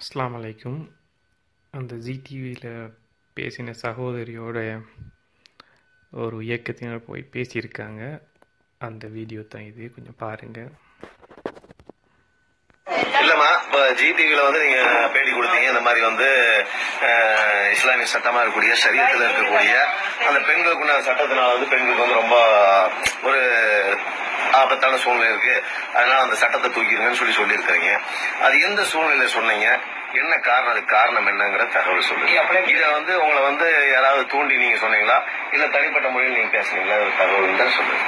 அஸ்லாம் அலைக்கும். அந்த ஜீ டிவியில் பேசின சகோதரியோட ஒரு இயக்கத்தினர் போய் பேசியிருக்காங்க. அந்த வீடியோ தான் இது. கொஞ்சம் பாருங்கள் இல்லம்மா இப்போ ஜி டிவியில் வந்து நீங்க பேட்டி கொடுத்தீங்க. இந்த மாதிரி வந்து இஸ்லாமிய சட்டமா இருக்கக்கூடிய சரியத்தில் இருக்கக்கூடிய அந்த பெண்களுக்குள்ள சட்டத்தினால வந்து பெண்களுக்கு வந்து ரொம்ப ஆபத்தான சூழ்நிலை இருக்கு. அதனால அந்த சட்டத்தை தூக்கிடுங்கன்னு சொல்லி சொல்லியிருக்கிறீங்க. அது எந்த சூழ்நிலை சொன்னீங்க? என்ன காரணம்? அதுக்கு காரணம் என்னங்கிற தகவல் சொல்லுங்க. இத வந்து உங்களை வந்து யாராவது தூண்டி நீங்க சொன்னீங்களா? இல்ல தனிப்பட்ட முறையில் நீங்க பேசுனீங்களா? தகவல் தான் சொல்லுங்க.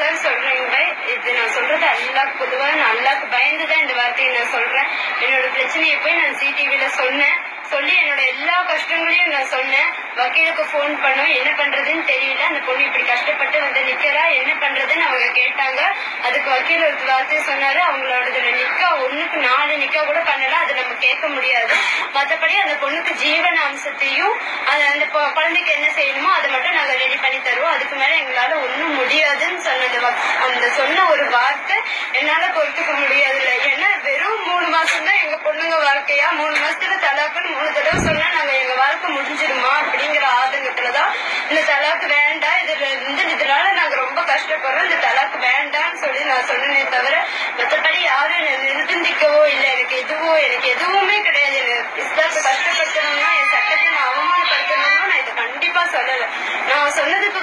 சார் சொல்றேங்க. இது நான் சொல்றது அல்லாஹ் பொதுவா நான் அல்லாஹ்க்கு பயந்து தான் இந்த வார்த்தையை நான் சொல்றேன். என்னோட பிரச்சனையை போய் நான் சிடிவில சொன்னேன். சொல்லி என்னோட எல்லா கஷ்டங்களையும் நான் சொன்னேன். வக்கீலுக்கு ஃபோன் பண்ணோம். என்ன பண்றதுன்னு தெரியல. அந்த பொண்ணு இப்படி கஷ்டப்பட்டு வந்து நிக்கிறா. என்ன பண்றதுன்னு அவங்க கேட்டாங்க. அதுக்கு வக்கீல் ஒரு வார்த்தை சொன்னாரு. அவங்களோட நிக்கா ஒண்ணுக்கு நாலு நிக்கா கூட பண்ணல. அது நம்ம கேட்க முடியாது. மத்தபடி அந்த பொண்ணுக்கு ஜீவன அம்சத்தையும் அது அந்த குழந்தைக்கு என்ன செய்யணுமோ அதை மட்டும் நாங்க ரெடி பண்ணி தருவோம். அதுக்கு மேல எங்களால ஒண்ணும் முடியாதுன்னு சொன்னது அந்த சொன்ன ஒரு வார்த்தை என்னால பொறுத்துக்க முடியாதுல்ல. ஏன்னா வெறும் மூணு மாசம் தான் எங்க பொண்ணுங்க வாழ்க்கையா? மூணு மாசத்துல தலாக்குன்னு மூணு தடவை சொன்னா நாங்க எங்க வாழ்க்கை முடிஞ்சிருமா அப்படிங்கிற ஆதங்கத்துலதான் இந்த தலாக்கு வேண்டாம். இதுல இருந்து இதனால நாங்க ரொம்ப கஷ்டப்படுறோம். இந்த தலாக்கு வேண்டாம்னு சொல்லி நான் சொன்னேனே தவிர மத்தபடி யாரும் என்ன நிர்பந்திக்கவோ இல்ல. எனக்கு எதுவோ எனக்கு எதுவுமே கிடையாது. எனக்கு இஸ்லாத்து கஷ்டப்படுத்தணும்னா என் சட்டத்தை நான் அவமானப்படுத்தணும்னா நான் இதை கண்டிப்பா சொல்லல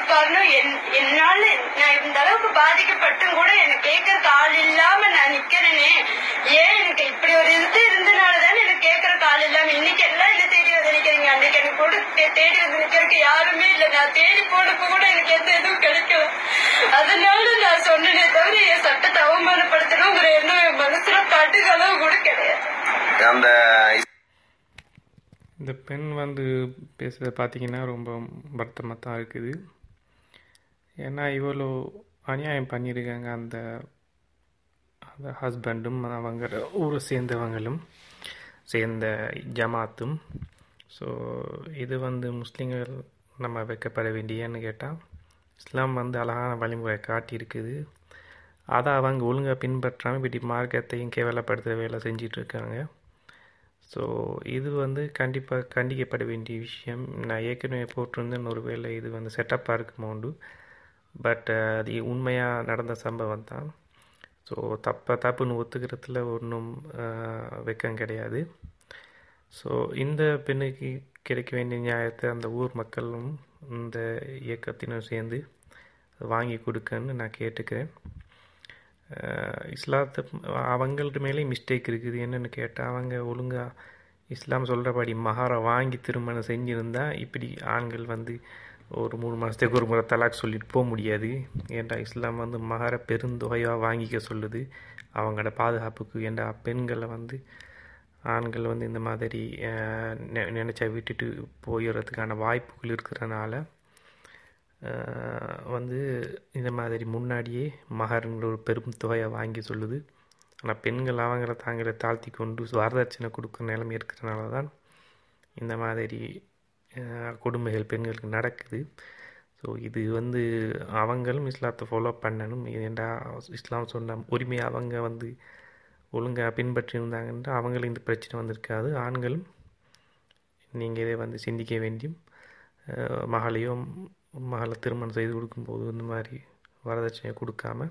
என்- என்னால நான் இந்த அளவுக்கு பாதிக்கப்பட்டும் கூட எனக்கு கேட்கறதுக்கு ஆள் இல்லாம நான் நிக்கிறேனே. ஏன் எனக்கு இப்படி ஒரு இது இருந்தனாலதானே எனக்கு கேட்கறதுக்கு ஆள் இல்லாம இன்னைக்கு எல்லாம் என்ன தேடி வந்து நிக்கிறீங்க? அன்னைக்கு எனக்கு கூட தேடி வந்து நிக்கிறதுக்கு யாருமே இல்ல. நான் தேடி போனப்ப கூட எனக்கு எந்த எதுவும் கிடைக்கல. அதனால நான் சொன்னேனே தவிர என் சட்டத்தை அவமானப்படுத்தணுங்கிற எண்ணம் என் மனசுல கட்டுக அளவு கூட கிடையாது. அந்த இந்த பெண் வந்து பேசுகிறத பார்த்தீங்கன்னா ரொம்ப வருத்தமாக தான் இருக்குது. ஏன்னா இவ்வளோ அநியாயம் பண்ணியிருக்காங்க அந்த அந்த ஹஸ்பண்டும் அவங்க ஊரை சேர்ந்தவங்களும் சேர்ந்த ஜமாத்தும். ஸோ இது வந்து முஸ்லீம்கள் நம்ம வைக்கப்பட வேண்டியன்னு கேட்டால் இஸ்லாம் வந்து அழகான வழிமுறை காட்டியிருக்குது. அதை அவங்க ஒழுங்காக பின்பற்றாமல் இப்படி மார்க்கத்தையும் கேவலப்படுத்துகிற வேலை செஞ்சிட்ருக்காங்க ஸோ இது வந்து கண்டிப்பாக கண்டிக்கப்பட வேண்டிய விஷயம். நான் ஏற்கனவே போட்டிருந்தேன் ஒரு வேளை இது வந்து செட்டப்பாக இருக்குமோண்டு. பட் uh, அது உண்மையாக நடந்த சம்பவம் தான். ஸோ தப்ப தப்புன்னு ஒத்துக்கிறதுல ஒன்றும் uh, வெக்கம் கிடையாது. ஸோ இந்த பெண்ணுக்கு கிடைக்க வேண்டிய நியாயத்தை அந்த ஊர் மக்களும் இந்த இயக்கத்தினரும் சேர்ந்து வாங்கி கொடுக்கன்னு நான் கேட்டுக்கிறேன். Uh, அஹ் இஸ்லாத்தை அவங்கள்ட்ட மேலே மிஸ்டேக் இருக்குது. என்னென்னு கேட்டால் அவங்க ஒழுங்காக இஸ்லாம் சொல்கிறபடி மகாரை வாங்கி திருமணம் செஞ்சுருந்தா இப்படி ஆண்கள் வந்து ஒரு மூணு மாதத்துக்கு ஒரு முறை தலாக் சொல்லிட்டு போக முடியாது. ஏன்டா இஸ்லாம் வந்து மகரை பெருந்தொகையாக வாங்கிக்க சொல்லுது. அவங்களோட பாதுகாப்புக்கு ஏன்டா பெண்களை வந்து ஆண்கள் வந்து இந்த மாதிரி நினச்சா விட்டுட்டு போயிடுறதுக்கான வாய்ப்புகள் இருக்கிறனால வந்து இந்த மாதிரி முன்னாடியே மகருங்கிற ஒரு பெரும் தொகையை வாங்கி சொல்லுது. ஆனால் பெண்கள் அவங்கள தாங்களை தாழ்த்தி கொண்டு வரதட்சணை கொடுக்குற நிலைமை இருக்கிறனால தான் இந்த மாதிரி கொடுமைகள் பெண்களுக்கு நடக்குது. ஸோ இது வந்து அவங்களும் இஸ்லாத்தை ஃபாலோ பண்ணணும். ஏன்டா இஸ்லாம் சொன்ன உரிமையை அவங்க வந்து ஒழுங்காக பின்பற்றி இருந்தாங்கன்னா அவங்களுக்கு இந்த பிரச்சனை வந்திருக்காது. ஆண்களும் நீங்கள் இதை வந்து சிந்திக்க வேண்டியும் மகளையோ மகளை திருமணம் செய்து கொடுக்கும்போது இந்த மாதிரி வரதட்சணையை கொடுக்காம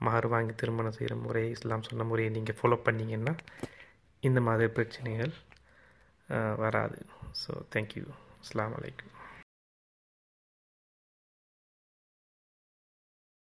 மகர் வாங்கி திருமணம் செய்கிற முறையை இஸ்லாம் சொன்ன முறையை நீங்கள் ஃபாலோ பண்ணிங்கன்னா இந்த மாதிரி பிரச்சனைகள் வராது. வராது ஸோ தேங்க்யூ அஸ்ஸலாமு அலைக்கும்